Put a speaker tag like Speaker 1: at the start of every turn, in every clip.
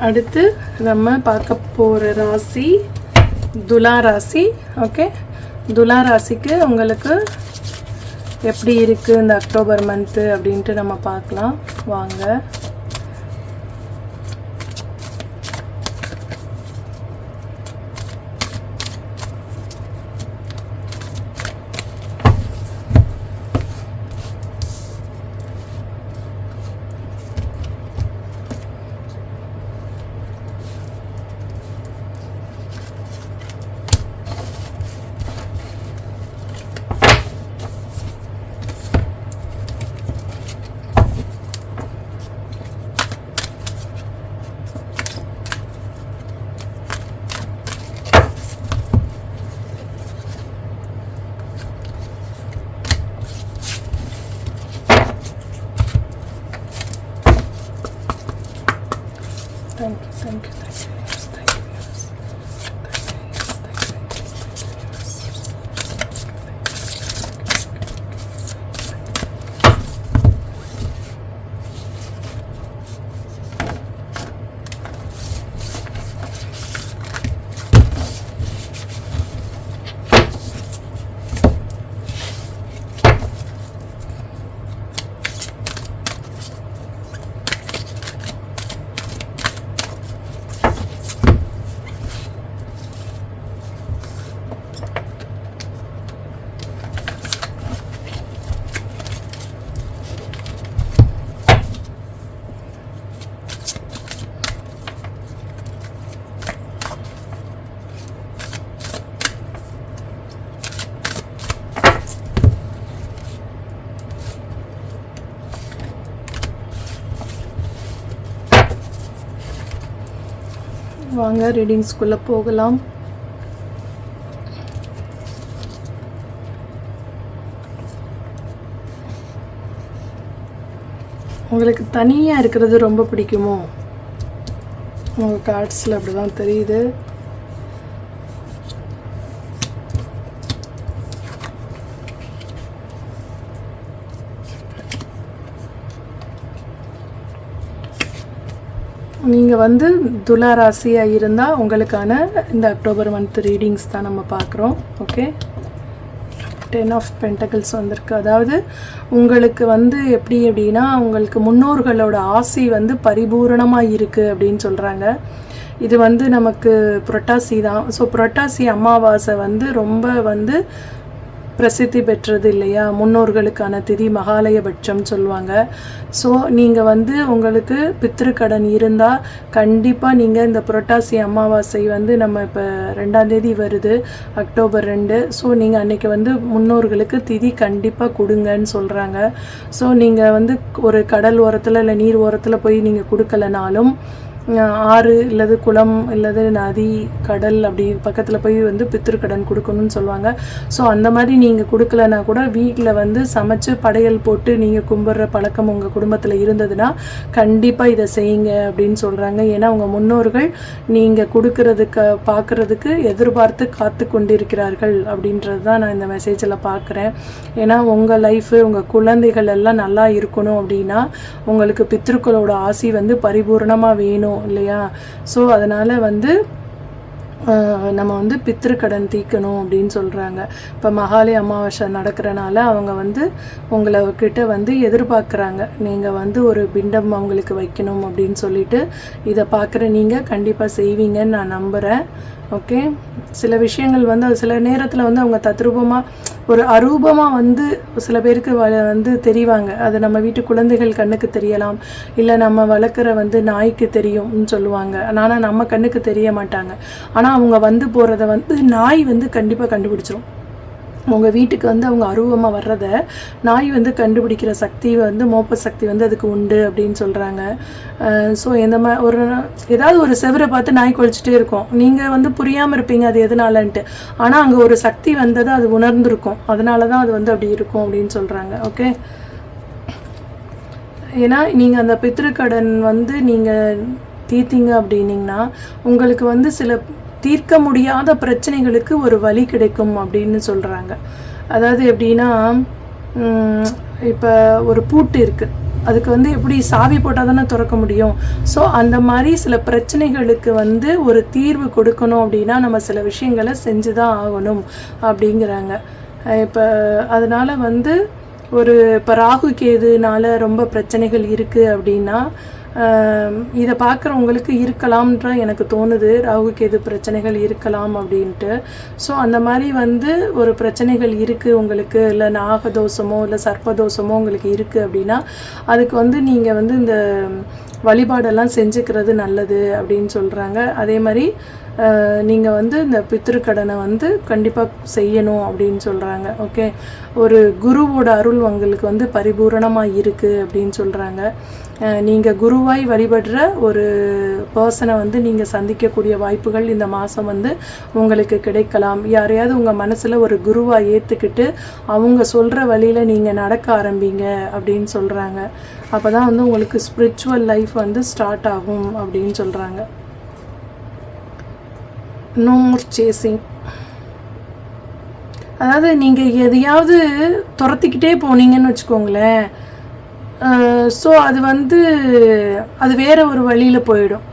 Speaker 1: அடுத்து நம்ம பார்க்க போகிற ராசி துலா ராசி ஓகே துலா ராசிக்கு உங்களுக்கு எப்படி இருக்குது இந்த அக்டோபர் மந்த்து அப்படின்ட்டு நம்ம பார்க்கலாம். வாங்க. வாங்க ரீடிங்ஸ்குள்ளே போகலாம். உங்களுக்கு தனியாக இருக்கிறது ரொம்ப பிடிக்குமோ? உங்கள் கார்ட்ஸில் அப்படி தான் தெரியுது. நீங்கள் வந்து துலா ராசியாக இருந்தால் உங்களுக்கான இந்த அக்டோபர் மந்த் ரீடிங்ஸ் தான் நம்ம பார்க்குறோம் ஓகே டென் ஆஃப் பென்டகிள்ஸ் வந்திருக்கு. அதாவது உங்களுக்கு வந்து எப்படி அப்படின்னா உங்களுக்கு முன்னோர்களோட ஆசை வந்து பரிபூரணமாக இருக்குது அப்படின்னு சொல்கிறாங்க இது வந்து நமக்கு புரட்டாசி தான். ஸோ புரட்டாசி அமாவாசை வந்து ரொம்ப வந்து பிரசித்தி பெற்றது இல்லையா? முன்னோர்களுக்கான திதி மகாலயபட்சம் சொல்லுவாங்க. ஸோ நீங்கள் வந்து உங்களுக்கு பித்திருக்கடன் இருந்தால் கண்டிப்பாக நீங்கள் இந்த புரட்டாசி அமாவாசை வந்து நம்ம இப்போ ரெண்டாந்தேதி வருது அக்டோபர் ரெண்டு. ஸோ நீங்கள் அன்றைக்கி வந்து முன்னோர்களுக்கு திதி கண்டிப்பாக கொடுங்கன்னு சொல்கிறாங்க ஸோ நீங்கள் வந்து ஒரு கடல் ஓரத்தில் இல்லை நீர் ஓரத்தில் போய் நீங்கள் கொடுக்கலனாலும் ஆறு இல்லது குளம் இல்லது நதி கடல் அப்படி பக்கத்தில் போய் வந்து பித்திருக்கடன் கொடுக்கணும்னு சொல்லுவாங்க. ஸோ அந்த மாதிரி நீங்கள் கொடுக்கலனா கூட வீட்டில் வந்து சமைச்சு படையல் போட்டு நீங்கள் கும்பிட்ற பழக்கம் உங்கள் குடும்பத்தில் இருந்ததுன்னா கண்டிப்பாக இதை செய்யுங்க அப்படின்னு சொல்கிறாங்க ஏன்னா உங்கள் முன்னோர்கள் நீங்கள் கொடுக்கறதுக்கு பார்க்குறதுக்கு எதிர்பார்த்து காத்து கொண்டிருக்கிறார்கள் அப்படின்றது தான் நான் இந்த மெசேஜில் பார்க்குறேன் ஏன்னா உங்கள் லைஃபு உங்கள் குழந்தைகள் எல்லாம் நல்லா இருக்கணும் அப்படின்னா உங்களுக்கு பித்ருக்களோட ஆசி வந்து பரிபூர்ணமாக வேணும். இல்லையா? ஸோ அதனால் வந்து நம்ம வந்து பித்திருக்கடன் தீக்கணும் அப்படின்னு சொல்கிறாங்க இப்போ மகாலி அமாவாசை நடக்கிறனால அவங்க வந்து உங்களை கிட்ட வந்து எதிர்பார்க்குறாங்க. நீங்கள் வந்து ஒரு பிண்டம் அவங்களுக்கு வைக்கணும் அப்படின்னு சொல்லிட்டு இதை பார்க்குற நீங்கள் கண்டிப்பாக செய்வீங்கன்னு நான் நம்புகிறேன் ஓகே சில விஷயங்கள் வந்து சில நேரத்தில் வந்து அவங்க தத்ரூபமாக ஒரு அரூபமாக வந்து சில பேருக்கு வ வந்து தெரிவாங்க. அது நம்ம வீட்டு குழந்தைகள் கண்ணுக்கு தெரியலாம். இல்லை நம்ம வளர்க்குற வந்து நாய்க்கு தெரியும்னு சொல்லுவாங்க. ஆனால் நம்ம கண்ணுக்கு தெரிய மாட்டாங்க. ஆனால் அவங்க வந்து போகிறத வந்து நாய் வந்து கண்டிப்பாக கண்டுபிடிச்சிரும். உங்கள் வீட்டுக்கு வந்து அவங்க அருவமாக வர்றத நாய் வந்து கண்டுபிடிக்கிற சக்தி வந்து மோப்ப சக்தி வந்து அதுக்கு உண்டு அப்படின்னு சொல்கிறாங்க ஸோ எந்த மாதிரி ஒரு ஏதாவது ஒரு செவரை பார்த்து நாய் குளிச்சுட்டே இருக்கும். நீங்கள் வந்து புரியாமல் இருப்பீங்க அது எதனாலன்ட்டு. ஆனால் அங்கே ஒரு சக்தி வந்தது அது உணர்ந்திருக்கும். அதனால தான் அது வந்து அப்படி இருக்கும் அப்படின்னு சொல்கிறாங்க ஓகே ஏன்னா நீங்கள் அந்த பித்திருக்கடன் வந்து நீங்கள் தீர்த்தீங்க அப்படின்னீங்கன்னா உங்களுக்கு வந்து சில தீர்க்க முடியாத பிரச்சனைகளுக்கு ஒரு வழி கிடைக்கும் அப்படின்னு சொல்கிறாங்க அதாவது எப்படின்னா இப்போ ஒரு பூட்டு இருக்குது அதுக்கு வந்து எப்படி சாவி போட்டால் தானே திறக்க முடியும்? ஸோ அந்த மாதிரி சில பிரச்சனைகளுக்கு வந்து ஒரு தீர்வு கொடுக்கணும் அப்படின்னா நம்ம சில விஷயங்களை செஞ்சு தான் ஆகணும் அப்படிங்கிறாங்க. இப்போ அதனால் வந்து ஒரு இப்போ ராகு கேதுனால ரொம்ப பிரச்சனைகள் இருக்குது அப்படின்னா இதை பார்க்குறவங்களுக்கு இருக்கலாம்ன்ற எனக்கு தோணுது. ராகுக்கு எது பிரச்சனைகள் இருக்கலாம் அப்படின்ட்டு. ஸோ அந்த மாதிரி வந்து ஒரு பிரச்சனைகள் இருக்குது உங்களுக்கு இல்லை நாகதோஷமோ இல்லை சர்ப்பதோஷமோ உங்களுக்கு இருக்குது அப்படின்னா அதுக்கு வந்து நீங்கள் வந்து இந்த வழிபாடெல்லாம் செஞ்சுக்கிறது நல்லது அப்படின்னு சொல்கிறாங்க அதே மாதிரி நீங்கள் வந்து இந்த பித்திருக்கடனை வந்து கண்டிப்பாக செய்யணும் அப்படின்னு சொல்கிறாங்க ஓகே? ஒரு குருவோட அருள் உங்களுக்கு வந்து பரிபூரணமாக இருக்குது அப்படின்னு சொல்கிறாங்க நீங்கள் குருவாய் வழிபடுற ஒரு பர்சனை வந்து நீங்கள் சந்திக்கக்கூடிய வாய்ப்புகள் இந்த மாதம் வந்து உங்களுக்கு கிடைக்கலாம். யாரையாவது உங்கள் மனசில் ஒரு குருவாக ஏற்றுக்கிட்டு அவங்க சொல்கிற வழியில் நீங்கள் நடக்க ஆரம்பிங்க அப்படின்னு சொல்கிறாங்க அப்போ தான் வந்து உங்களுக்கு ஸ்பிரிச்சுவல் லைஃப் வந்து ஸ்டார்ட் ஆகும் அப்படின்னு சொல்கிறாங்க நோ மோர் சேசிங் அதாவது நீங்கள் எதையாவது துரத்திக்கிட்டே போனீங்கன்னு வச்சுக்கோங்களேன். ஸோ அது வந்து அது வேற ஒரு வழியில் போயிடும்.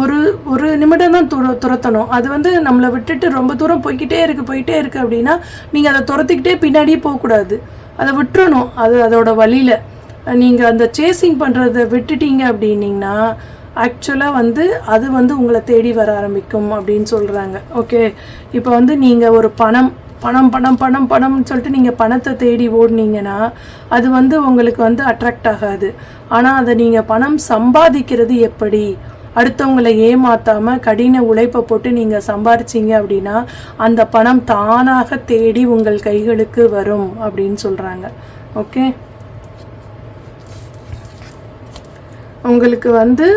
Speaker 1: ஒரு ஒரு நிமிடம் தான் துர துரத்தணும். அது வந்து நம்மளை விட்டுட்டு ரொம்ப தூரம் போய்க்கிட்டே இருக்குது போயிட்டே இருக்குது அப்படின்னா நீங்கள் அதை துரத்திக்கிட்டே பின்னாடியே போகக்கூடாது. அதை விட்டுறணும். அது அதோட வழியில். நீங்கள் அந்த சேசிங் பண்ணுறத விட்டுட்டீங்க அப்படின்னீங்கன்னா ஆக்சுவலாக வந்து அது வந்து உங்களை தேடி வர ஆரம்பிக்கும் அப்படின்னு சொல்கிறாங்க ஓகே இப்போ வந்து நீங்கள் ஒரு பணம் பணம் பணம் பணம் பணம்னு சொல்லிட்டு நீங்கள் பணத்தை தேடி ஓடினீங்கன்னா அது வந்து உங்களுக்கு வந்து அட்ராக்ட் ஆகாது. ஆனால் அதை நீங்கள் பணம் சம்பாதிக்கிறது எப்படி? அடுத்தவங்களை ஏமாற்றாமல் கடின உழைப்பை போட்டு நீங்கள் சம்பாரிச்சிங்க அப்படின்னா அந்த பணம் தானாக தேடி உங்கள் கைகளுக்கு வரும் அப்படின்னு சொல்கிறாங்க ஓகே உங்களுக்கு வந்து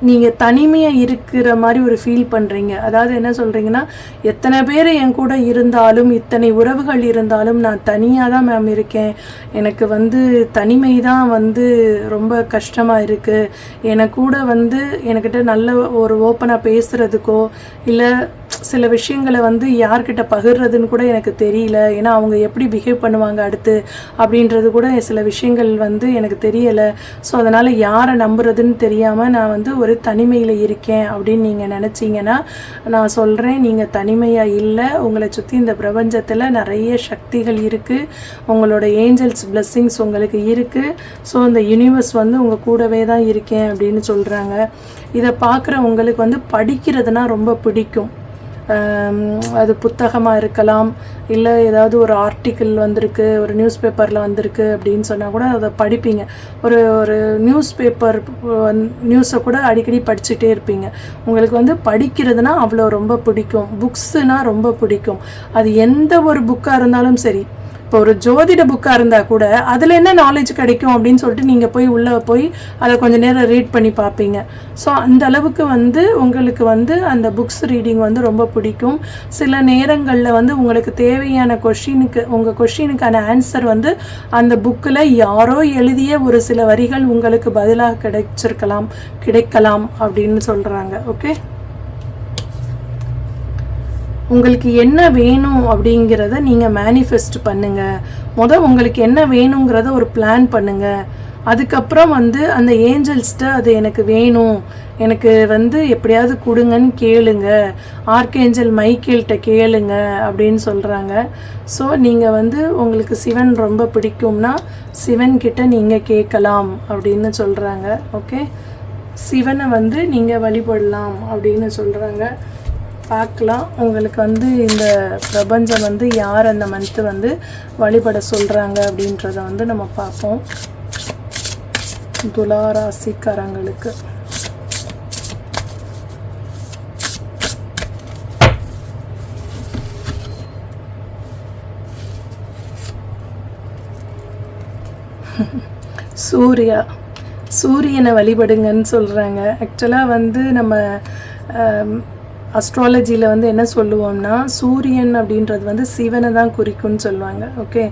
Speaker 1: நீங்கள் தனிமையாக இருக்கிற மாதிரி ஒரு ஃபீல் பண்ணுறீங்க அதாவது என்ன சொல்கிறீங்கன்னா எத்தனை பேர் என் கூட இருந்தாலும் இத்தனை உறவுகள் இருந்தாலும் நான் தனியாக தான் மேம் இருக்கேன். எனக்கு வந்து தனிமை தான் வந்து ரொம்ப கஷ்டமாக இருக்குது எனக்கு கூட வந்து எனக்கிட்ட நல்ல ஒரு ஓப்பனாக பேசுகிறதுக்கோ இல்லை சில விஷயங்களை வந்து யார்கிட்ட பகிர்றதுன்னு கூட எனக்கு தெரியல. ஏன்னா அவங்க எப்படி பிஹேவ் பண்ணுவாங்க அடுத்து அப்படின்றது கூட சில விஷயங்கள் வந்து எனக்கு தெரியலை. ஸோ அதனால் யாரை நம்புறதுன்னு தெரியாமல் நான் வந்து ஒரு தனிமையில் இருக்கேன் அப்படின்னு நீங்கள் நினச்சிங்கன்னா நான் சொல்கிறேன் நீங்கள் தனிமையாக இல்லை. உங்களை சுற்றி இந்த பிரபஞ்சத்தில் நிறைய சக்திகள் இருக்குது உங்களோட ஏஞ்சல்ஸ் பிளெஸ்ஸிங்ஸ் உங்களுக்கு இருக்குது ஸோ இந்த யூனிவர்ஸ் வந்து உங்கள் கூடவே தான் இருக்கேன் அப்படின்னு சொல்கிறாங்க இதை பார்க்குற உங்களுக்கு வந்து படிக்கிறதுனா ரொம்ப பிடிக்கும். அது புத்தகமாக இருக்கலாம் இல்லை ஏதாவது ஒரு ஆர்டிக்கிள் வந்திருக்கு ஒரு நியூஸ் பேப்பரில் வந்திருக்கு அப்படின்னு சொன்னால் கூட அதை படிப்பீங்க. ஒரு ஒரு நியூஸ் பேப்பர் வந் நியூஸை கூட அடிக்கடி படிச்சுட்டே இருப்பீங்க. உங்களுக்கு வந்து படிக்கிறதுனா அவ்வளோ ரொம்ப பிடிக்கும். புக்ஸுனால் ரொம்ப பிடிக்கும். அது எந்த ஒரு புக்காக இருந்தாலும் சரி இப்போ ஒரு ஜோதிட புக்காக இருந்தால் கூட அதில் என்ன நாலேஜ் கிடைக்கும் அப்படின்னு சொல்லிட்டு நீங்கள் போய் உள்ளே போய் அதை கொஞ்சம் நேரம் ரீட் பண்ணி பார்ப்பீங்க. ஸோ அந்த அளவுக்கு வந்து உங்களுக்கு வந்து அந்த புக்ஸ் ரீடிங் வந்து ரொம்ப பிடிக்கும். சில நேரங்களில் வந்து உங்களுக்கு தேவையான கொஷினுக்கு உங்கள் கொஷினுக்கான ஆன்சர் வந்து அந்த புக்கில் யாரோ எழுதிய ஒரு சில வரிகள் உங்களுக்கு பதிலாக கிடைச்சிருக்கலாம் கிடைக்கலாம் அப்படின்னு சொல்கிறாங்க ஓகே உங்களுக்கு என்ன வேணும் அப்படிங்கிறத நீங்கள் மேனிஃபெஸ்ட் பண்ணுங்கள் மொதல் உங்களுக்கு என்ன வேணுங்கிறத ஒரு பிளான் பண்ணுங்கள் அதுக்கப்புறம் வந்து அந்த ஏஞ்சல்ஸ்கிட்ட அது எனக்கு வேணும். எனக்கு வந்து எப்படியாவது கொடுங்கன்னு கேளுங்க. ஆர்கேஞ்சல் மைக்கேல்கிட்ட கேளுங்க அப்படின்னு சொல்கிறாங்க ஸோ நீங்கள் வந்து உங்களுக்கு சிவன் ரொம்ப பிடிக்கும்னா சிவன்கிட்ட நீங்கள் கேட்கலாம் அப்படின்னு சொல்கிறாங்க ஓகே சிவனை வந்து நீங்கள் வழிபடலாம் அப்படின்னு சொல்கிறாங்க பார்க்கலாம். உங்களுக்கு வந்து இந்த பிரபஞ்சம் வந்து யார் அந்த மந்த்து வந்து வழிபட சொல்கிறாங்க அப்படின்றத வந்து நம்ம பார்ப்போம். துளாராசிக்காரங்களுக்கு. சூர்யா சூரியனை வழிபடுங்கன்னு சொல்கிறாங்க ஆக்சுவலாக வந்து நம்ம அஸ்ட்ராலஜியில் வந்து என்ன சொல்லுவோம்னா சூரியன் அப்படின்றது வந்து சிவனை தான் குறிக்கும்னு சொல்லுவாங்க ஓகே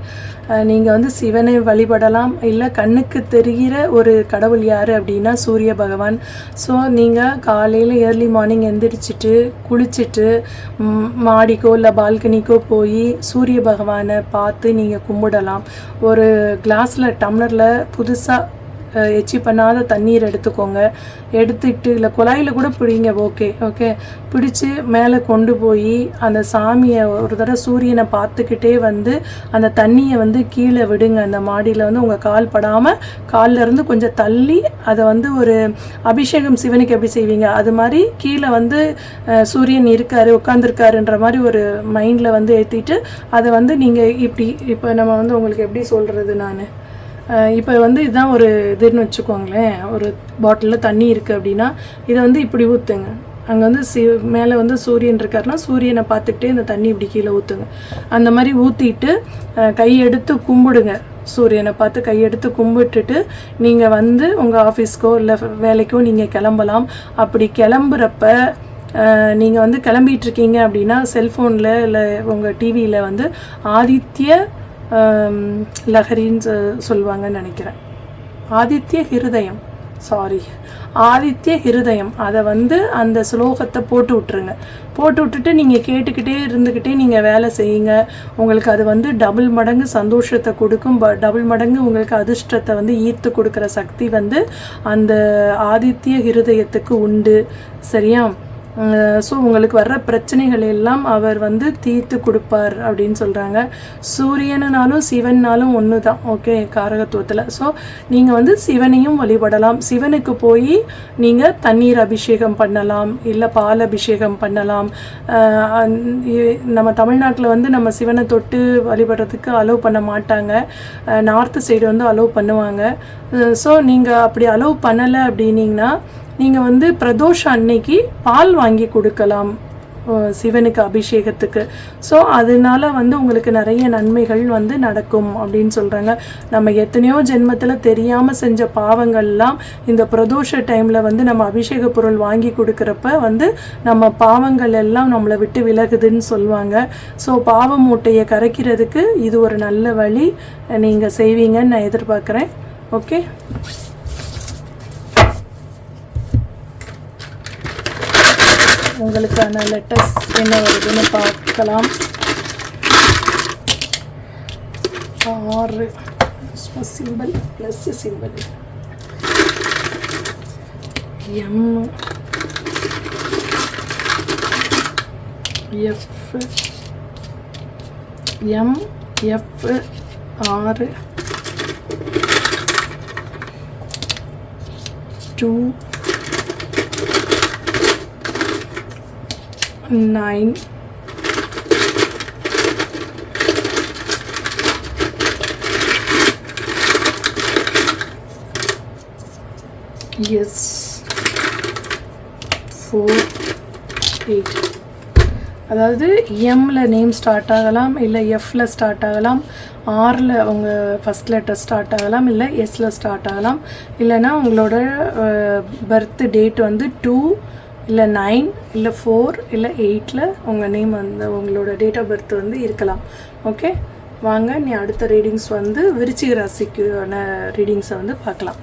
Speaker 1: நீங்கள் வந்து சிவனை வழிபடலாம். இல்லை கண்ணுக்கு தெரிகிற ஒரு கடவுள் யார் அப்படின்னா சூரிய பகவான். ஸோ நீங்கள் காலையில் ஏர்லி மார்னிங் எந்திரிச்சிட்டு குளிச்சுட்டு மாடிக்கோ இல்லை பால்கனிக்கோ போய் சூரிய பகவானை பார்த்து நீங்கள் கும்பிடலாம். ஒரு கிளாஸில் டம்ளரில் புதுசாக எச்சி பண்ணாத தண்ணீர் எடுத்துக்கோங்க. எடுத்துட்டு இல்லை குழாயில் கூட பிடிங்க ஓகே ஓகே பிடிச்சி மேலே கொண்டு போய் அந்த சாமியை ஒரு தடவை சூரியனை பார்த்துக்கிட்டே வந்து அந்த தண்ணியை வந்து கீழே விடுங்க. அந்த மாடியில் வந்து உங்கள் கால் படாமல் கால்ல இருந்து கொஞ்சம் தள்ளி அதை வந்து ஒரு அபிஷேகம் சிவனுக்கு எப்படி செய்வீங்க? அது மாதிரி கீழே வந்து சூரியன் இருக்காரு உட்காந்துருக்காருன்ற மாதிரி ஒரு மைண்டில் வந்து ஏற்றிட்டு அதை வந்து நீங்கள் இப்படி இப்போ நம்ம வந்து உங்களுக்கு எப்படி சொல்கிறது நான்? இப்போ வந்து இதுதான் ஒரு இதுன்னு வச்சுக்கோங்களேன். ஒரு பாட்டிலில் தண்ணி இருக்குது அப்படின்னா இதை வந்து இப்படி ஊற்றுங்க அங்கே வந்து சி மேலே வந்து சூரியன் இருக்காருன்னா சூரியனை பார்த்துக்கிட்டே இந்த தண்ணி இப்படி கீழே ஊற்றுங்க அந்த மாதிரி ஊற்றிட்டு கையெடுத்து கும்பிடுங்க. சூரியனை பார்த்து கையெடுத்து கும்பிட்டுட்டு நீங்கள் வந்து உங்கள் ஆஃபீஸ்க்கோ இல்லை வேலைக்கோ நீங்கள் கிளம்பலாம். அப்படி கிளம்புறப்ப நீங்கள் வந்து கிளம்பிட்டு இருக்கீங்க அப்படின்னா செல்ஃபோனில் இல்லை உங்கள் டிவியில் வந்து ஆதித்ய லஹரின்னு சொ- சொல்லுவாங்கன்னு நினைக்கிறேன். ஆதித்ய ஹிருதயம். சாரி ஆதித்ய ஹிருதயம். அதை வந்து அந்த ஸ்லோகத்தை போட்டு விட்டுருங்க. போட்டு விட்டுட்டு நீங்கள் கேட்டுக்கிட்டே இருந்துக்கிட்டே நீங்கள் வேலை செய்யுங்க. உங்களுக்கு அது வந்து டபுள் மடங்கு சந்தோஷத்தை கொடுக்கும். ப டபுள் மடங்கு உங்களுக்கு அதிர்ஷ்டத்தை வந்து ஈர்த்து கொடுக்குற சக்தி வந்து அந்த ஆதித்ய ஹிருதயத்துக்கு உண்டு. சரியா? ஸோ உங்களுக்கு வர்ற பிரச்சனைகள் எல்லாம் அவர் வந்து தீர்த்து கொடுப்பார் அப்படின்னு சொல்கிறாங்க சூரியனாலும் சிவன்னாலும் ஒன்று தான் ஓகே காரகத்துவத்தில். ஸோ நீங்கள் வந்து சிவனையும் வழிபடலாம். சிவனுக்கு போய் நீங்கள் தண்ணீர் அபிஷேகம் பண்ணலாம் இல்லை பால் அபிஷேகம் பண்ணலாம். அந்- நம்ம தமிழ்நாட்டில் வந்து நம்ம சிவனை தொட்டு வழிபடுறதுக்கு அலோவ் பண்ண மாட்டாங்க. நார்த்து சைடு வந்து அலோவ் பண்ணுவாங்க. ஸோ நீங்கள் அப்படி அலோவ் பண்ணலை அப்படின்னீங்கன்னா நீங்கள் வந்து பிரதோஷம் அன்னைக்கு பால் வாங்கி கொடுக்கலாம் சிவனுக்கு அபிஷேகத்துக்கு. ஸோ அதனால வந்து உங்களுக்கு நிறைய நன்மைகள் வந்து நடக்கும் அப்படின்னு சொல்கிறாங்க நம்ம எத்தனையோ ஜென்மத்தில் தெரியாமல் செஞ்ச பாவங்கள்லாம் இந்த பிரதோஷ டைமில் வந்து நம்ம அபிஷேக பொருள் வாங்கி கொடுக்குறப்ப வந்து நம்ம பாவங்கள் எல்லாம் நம்மளை விட்டு விலகுதுன்னு சொல்லுவாங்க. ஸோ பாவ மூட்டையை கரைக்கிறதுக்கு இது ஒரு நல்ல வழி. நீங்கள் செய்வீங்கன்னு நான் எதிர்பார்க்குறேன். ஓகே? உங்களுக்கான லெட்டர்ஸ் என்ன வருதுன்னு பார்க்கலாம். ஆறு. Simple plus simple M F M F ஆறு two nine. Yes. Four. Eight. அதாவது எம்மில் நேம் ஸ்டார்ட் ஆகலாம் இல்லை எஃப்பில் ஸ்டார்ட் ஆகலாம் ஆரில் உங்கள் ஃபஸ்ட் லெட்டர் ஸ்டார்ட் ஆகலாம் இல்லை எஸ்ஸில் ஸ்டார்ட் ஆகலாம். இல்லைன்னா உங்களோட பர்த் டேட் வந்து டூ இல்லை நைன் இல்லை ஃபோர் இல்லை எயிட்டில் உங்கள் நேம் வந்து உங்களோட டேட் ஆஃப் பர்த் வந்து இருக்கலாம். ஓகே வாங்க நீ அடுத்த ரீடிங்ஸ் வந்து விருச்சிக ராசிக்கான ரீடிங்ஸை வந்து பார்க்கலாம்.